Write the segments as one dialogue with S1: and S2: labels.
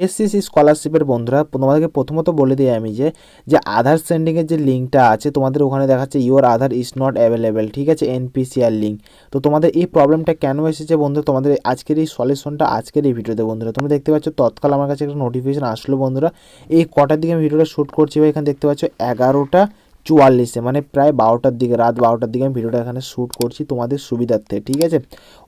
S1: SCC স্কলারশিপের বন্ধুরা, তোমাদেরকে প্রথমত বলে দিই আমি যে যে আধার সেন্ডিংয়ের যে লিঙ্কটা আছে, তোমাদের ওখানে দেখাচ্ছে your Aadhaar is not available ঠিক আছে এনপিসিআর লিঙ্ক তো তোমাদের এই প্রবলেমটা কেন এসেছে বন্ধু তোমাদের আজকের এই সলিউশনটা আজকের এই ভিডিওতে বন্ধুরা। তোমরা দেখতে পাচ্ছ, তৎকাল আমার কাছে একটা নোটিফিকেশন আসলো বন্ধুরা। এই কটার দিকে আমি ভিডিওটা শ্যুট করছি বা এখানে দেখতে পাচ্ছ, এগারোটা চুয়াল্লিশে মানে প্রায় বারোটার দিকে, রাত বারোটার দিকে আমি ভিডিওটা এখানে শ্যুট করছি তোমাদের সুবিধার্থে, ঠিক আছে?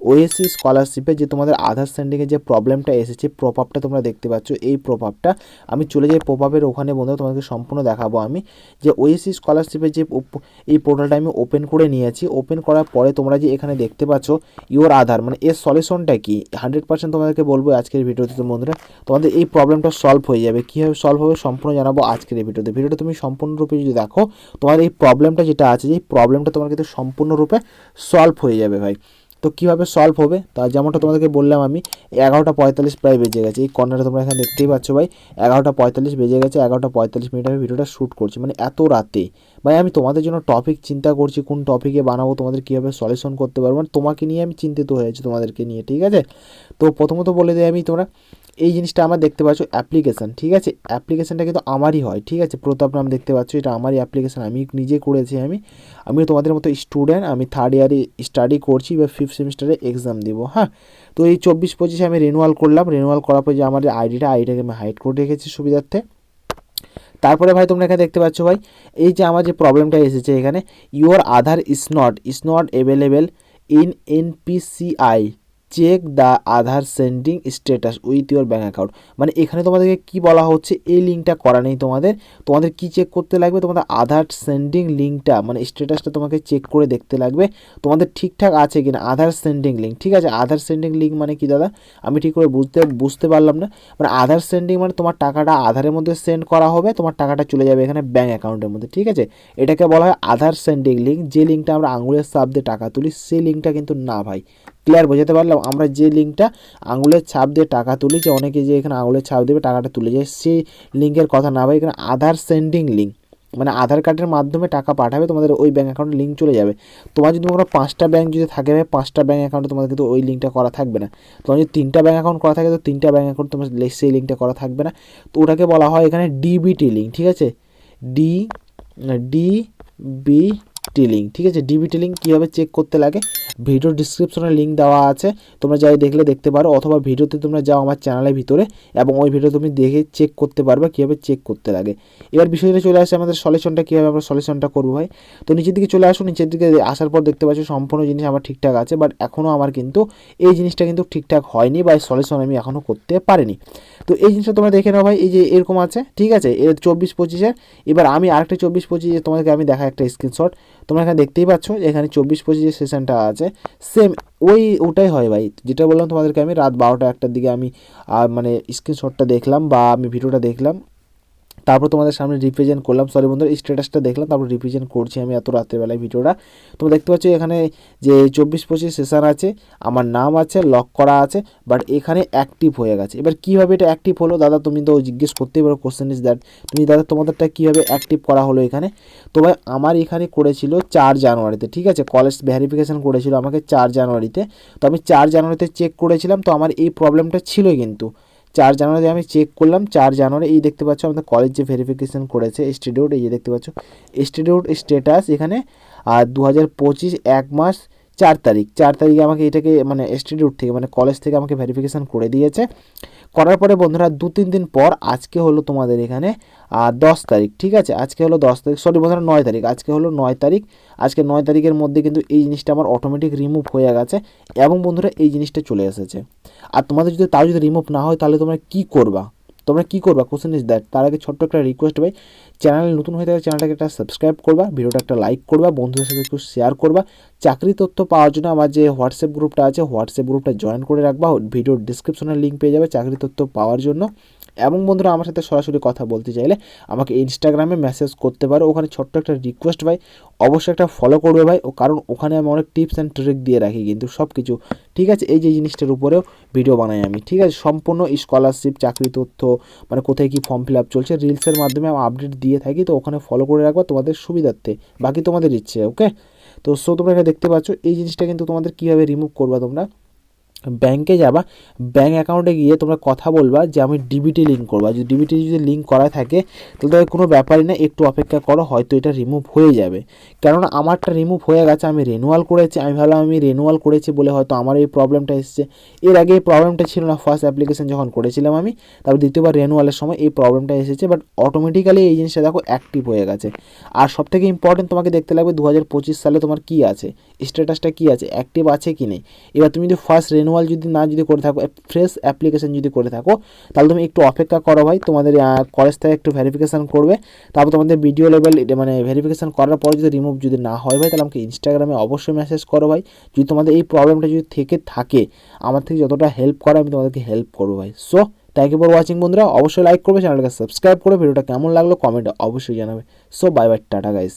S1: ওএসসি স্কলারশিপে যে তোমাদের আধার সেন্ডিংয়ে যে প্রবলেমটা এসেছে প্রভাবটা তোমরা দেখতে পাচ্ছ, এই প্রভাবটা আমি চলে যাই প্রভাবের ওখানে বন্ধু, তোমাদেরকে সম্পূর্ণ দেখাবো আমি। যে ওএসসি স্কলারশিপে যে এই পোর্টালটা আমি ওপেন করে নিয়েছি ওপেন করার পরে তোমরা যে এখানে দেখতে পাচ্ছ ইওর আধার মানে এর সলিউশনটা কি? হান্ড্রেড পার্সেন্ট তোমাদেরকে বলব আজকের ভিডিওতে বন্ধুরা, তোমাদের এই প্রবলেমটা সলভ হয়ে যাবে। কীভাবে সলভ হবে সম্পূর্ণ জানাব আজকের এই ভিডিওতে। ভিডিওটা তুমি সম্পূর্ণরূপে যদি দেখো তোমার এই প্রবলেমটা যেটা আছে যে প্রবলেমটা তোমার কিন্তু সম্পূর্ণরূপে সলভ হয়ে যাবে ভাই। তো কীভাবে সলভ হবে? তা যেমনটা তোমাদেরকে বললাম আমি, এগারোটা পঁয়তাল্লিশ প্রায় বেজে গেছে। এই কর্নারে তোমরা এখানে দেখতেই পাচ্ছ ভাই, এগারোটা পঁয়তাল্লিশ বেজে গেছে, এগারোটা পঁয়তাল্লিশ মিনিট আমি ভিডিওটা শ্যুট করছি। মানে এত রাতে। ভাই, আমি তোমাদের জন্য টপিক চিন্তা করছি, কোন টপিকে বানাবো, তোমাদের কীভাবে সলিউশন করতে পারব মানে তোমাকে নিয়ে আমি চিন্তিত হয়েছি তোমাদেরকে নিয়ে, ঠিক আছে? তো প্রথমত বলে দিই আমি তোমরা এই জিনিসটা আমার দেখতে পাচ্ছ অ্যাপ্লিকেশান ঠিক আছে? অ্যাপ্লিকেশানটা কিন্তু আমারই হয়, ঠিক আছে? প্রতাপ নাম দেখতে পাচ্ছ, এটা আমারই অ্যাপ্লিকেশান আমি নিজে করেছি আমি। আমি তোমাদের মতো স্টুডেন্ট আমি থার্ড ইয়ারে স্টাডি করছি বা ফিফথ সেমিস্টারে এক্সাম দিব হ্যাঁ? তো এই চব্বিশ পঁচিশে আমি রিনুয়াল করলাম রিনুয়াল করার পর যে আমার আইডিটা আইডিটাকে আমি হাইড করে রেখেছি সুবিধার্থে। তারপরে ভাই তোমরা এখানে দেখতে পাচ্ছ ভাই, এই যে আমার যে প্রবলেমটা এসেছে এখানে your Aadhaar is not is not available in NPCI check the Aadhaar sending status with your bank account মানে এখানে তোমাদেরকে কি বলা হচ্ছে? এই লিঙ্কটা করা নেই তোমাদের। তোমাদের কি চেক করতে লাগবে? তোমাদের আধার সেন্ডিং লিঙ্কটা মানে স্ট্যাটাসটা তোমাকে চেক করে দেখতে লাগবে। তোমাদের ঠিকঠাক আছে কিনা? আধার সেন্ডিং লিঙ্ক ঠিক আছে? আধার সেন্ডিং লিঙ্ক মানে কি দাদা? আমি ঠিক করে বুঝতে বুঝতে পারলাম না। মানে আধার সেন্ডিং মানে তোমার টাকাটা আধারের মধ্যে সেন্ড করা হবে, তোমার টাকাটা চলে যাবে এখানে ব্যাঙ্ক অ্যাকাউন্টের মধ্যে, ঠিক আছে? এটাকে বলা হয় আধার সেন্ডিং লিঙ্ক যে লিঙ্কটা আমরা আঙুলের সাপ দিয়ে টাকা তুলি, সেই লিঙ্কটা কিন্তু না ভাই। ক্লিয়ার বোঝাতে পারলাম, আমরা যে লিঙ্কটা আঙুলের ছাপ দিয়ে টাকা তুলি যে অনেকে যে এখানে আঙুলের ছাপ দেবে টাকাটা তুলে যায়, সেই লিঙ্কের কথা না ভাই এখানে আধার সেন্ডিং লিঙ্ক মানে আধার কার্ডের মাধ্যমে টাকা পাঠাবে, তোমাদের ওই ব্যাঙ্ক অ্যাকাউন্টে লিঙ্ক চলে যাবে। তোমার যদি কোনো পাঁচটা ব্যাঙ্ক যদি থাকে ভাই, পাঁচটা ব্যাঙ্ক অ্যাকাউন্টে তোমাদের কিন্তু ওই লিঙ্কটা করা থাকবে না। তোমার যদি তিনটা ব্যাঙ্ক অ্যাকাউন্ট করা থাকে, তো তিনটা ব্যাঙ্ক অ্যাকাউন্ট তোমার সেই লিঙ্কটা করা থাকবে না। তো ওটাকে বলা হয় এখানে ডিবিটি লিঙ্ক ঠিক আছে? D D B T link ঠিক আছে? ডিবিটি লিঙ্ক কীভাবে চেক করতে লাগে? ভিডিও ডিসক্রিপশনে লিঙ্ক দেওয়া আছে। তোমরা যাই দেখলে দেখতে পারো, অথবা ভিডিওতে তোমরা যাও আমার চ্যানেলের ভিতরে এবং ওই ভিডিও তুমি দেখে চেক করতে পারবে, কীভাবে চেক করতে লাগে। এবার বিষয়টা চলে আসে আমাদের সলিউশনটা কীভাবে আমরা সলিউশনটা করব ভাই? তো নিচের দিকে চলে আসো, নিচের দিকে আসার পর দেখতে পাচ্ছ সম্পূর্ণ জিনিস আমার ঠিকঠাক আছে বাট এখনও আমার কিন্তু এই জিনিসটা কিন্তু ঠিকঠাক হয়নি বা সলিউশন আমি এখনও করতে পারিনি। তো এই জিনিসটা তোমরা দেখে নাও ভাই, এই যে এরকম আছে, ঠিক আছে? এর চব্বিশ পঁচিশের, এবার আমি আরেকটা চব্বিশ পঁচিশে তোমাদেরকে আমি দেখা একটা স্ক্রিনশট তোমরা এখানে দেখতেই পাচ্ছ, এখানে চব্বিশ পঁচিশের সেশনটা আছে। সেম ওই, ওটাই হয় ভাই। যেটা বললাম তোমাদেরকে আমি, রাত বারোটা একটার দিকে আমি মানে স্ক্রিনশটটা দেখলাম বা আমি ভিডিওটা দেখলাম। তারপর তোমাদের সামনে রিপ্রেজেন্ট করলাম। সরি বন্ধুরা স্ট্যাটাসটা দেখলাম, তারপর রিপ্রেজেন্ট করছি আমি এত রাত্রেবেলায় ভিডিওটা। তোমরা দেখতে পাচ্ছ এখানে যে চব্বিশ পঁচিশ সেশন আছে, আমার নাম আছে লক করা আছে বাট এখানে অ্যাক্টিভ হয়ে গেছে। এবার কীভাবে এটা অ্যাক্টিভ হলো? দাদা, তুমি তো জিজ্ঞেস করতেই পারো কোশ্চেন ইজ দ্যাট তুমি দাদা, তোমাদেরটা কীভাবে অ্যাক্টিভ করা হলো এখানে? তো ভাই, আমার এখানে করেছিল চার জানুয়ারিতে, ঠিক আছে? কলেজ ভেরিফিকেশান করেছিল আমাকে চার জানুয়ারিতে। তো আমি চার জানুয়ারিতে চেক করেছিলাম, তো আমার এই প্রবলেমটা ছিল কিন্তু। চার জানুয়ারি আমি চেক করলাম, চার জানুয়ারি এই দেখতে পাচ্ছ আমাদের কলেজ যে ভেরিফিকেশান করেছে ইনস্টিটিউট এই যে দেখতে পাচ্ছ ইনস্টিটিউট স্ট্যাটাস এখানে, আর দু হাজার পঁচিশ এক মাস চার তারিখ। চার তারিখে আমাকে এটাকে মানে ইনস্টিটিউট থেকে মানে কলেজ থেকে আমাকে ভেরিফিকেশান করে দিয়েছে। করার পরে বন্ধুরা দু, তিন দিন পর আজকে হলো তোমাদের এখানে দশ তারিখ, ঠিক আছে? আজকে হলো দশ তারিখ সরি বন্ধুরা নয় তারিখ, আজকে হলো নয় তারিখ। আজকে নয় তারিখের মধ্যে কিন্তু এই জিনিসটা আমার অটোমেটিক রিমুভ হয়ে গেছে এবং বন্ধুরা এই জিনিসটা চলে এসেছে। আর তোমাদের যদি তাও যদি রিমুভ না হয় তাহলে তোমরা কি করবা? তোমরা কি করবা? কোশ্চেন ইজ দ্যাট তার আগে ছোট্ট একটা রিকোয়েস্ট ভাই চ্যানেল নতুন হয়ে থাকে চ্যানেলটাকে একটা সাবস্ক্রাইব করবা, ভিডিওটা একটা লাইক করবা, বন্ধুদের সাথে একটু শেয়ার করবা। চাকরি তথ্য পাওয়ার জন্য আমার যে হোয়াটসঅ্যাপ গ্রুপটা আছে হোয়াটসঅ্যাপ গ্রুপটা জয়েন করে রাখবা। ভিডিওর ডিসক্রিপশনের লিঙ্ক পেয়ে যাবে চাকরি তথ্য পাওয়ার জন্য। এবং বন্ধুরা, আমার সাথে সরাসরি কথা বলতে চাইলে আমাকে ইনস্টাগ্রামে মেসেজ করতে পারো। ওখানে ছোট্ট একটা রিকোয়েস্ট ভাই, অবশ্যই একটা ফলো করবে ভাই। ও কারণ ওখানে আমি অনেক টিপস অ্যান্ড ট্রিক দিয়ে রাখি কিন্তু সব কিছু ঠিক আছে? এই যে জিনিসটার উপরেও ভিডিও বানাই আমি। ঠিক আছে? সম্পূর্ণ স্কলারশিপ চাকরি তথ্য মানে কোথায় কি ফর্ম ফিল আপ চলছে রিলসের মাধ্যমে আমি আপডেট দিয়ে থাকি, তো ওখানে ফলো করে রাখবা তোমাদের সুবিধার্থে। বাকি তোমাদের ইচ্ছে ওকে তো সো তোমরা এখানে দেখতে পাচ্ছ, এই জিনিসটা কিন্তু তোমাদের কীভাবে রিমুভ করবা তোমরা? ব্যাংকে যাবা ব্যাংক অ্যাকাউন্টে গিয়ে তোমরা কথা বলবা যে আমি ডিবিটি লিঙ্ক করব। যদি ডিবিটি যদি লিঙ্ক করা থাকে, তাহলে কোনো ব্যাপারই না, একটু অপেক্ষা করো, হয়তো এটা রিমুভ হয়ে যাবে। কেননা আমারটা রিমুভ হয়ে গেছে, আমি রেনুয়াল করেছি, আমি ভাবলাম আমি রেনুয়াল করেছি বলে হয়তো আমার এই প্রবলেমটা এসেছে। এর আগে এই প্রবলেমটা ছিল না ফার্স্ট অ্যাপ্লিকেশন যখন করেছিলাম আমি, তারপর দ্বিতীয়বার রেনুয়ালের সময় এই প্রবলেমটা এসেছে বাট অটোমেটিক্যালি এই জিনিসটা দেখো অ্যাক্টিভ হয়ে গেছে। আর সবথেকে ইম্পর্টেন্ট তোমাকে দেখতে লাগবে দু হাজার পঁচিশ সালে তোমার কী আছে? স্ট্যাটাসটা কী আছে? অ্যাক্টিভ আছে কি নেই? এবার তুমি যদি ফার্স্ট রেনুয়াল যদি না যদি করে থাকো ফ্রেশ অ্যাপ্লিকেশন যদি করে থাকো, তাহলে তুমি একটু অপেক্ষা করো ভাই। তোমাদের কলেজ থেকে একটু ভেরিফিকেশান করবে। তারপর তোমাদের ভিডিও লেভেল মানে ভেরিফিকেশান করার পর যদি রিমুভ যদি না হয় ভাই, তাহলে আমাকে ইনস্টাগ্রামে অবশ্যই মেসেজ করো ভাই। যদি তোমাদের এই প্রবলেমটা যদি থেকে থাকে, আমার থেকে যতটা হেল্প করা, আমি তোমাদেরকে হেল্প করব ভাই। So thank you for watching বন্ধুরা। অবশ্যই লাইক করবে চ্যানেলটাকে সাবস্ক্রাইব করে ভিডিওটা কেমন লাগল কমেন্টে অবশ্যই জানাবে। So bye bye tata guys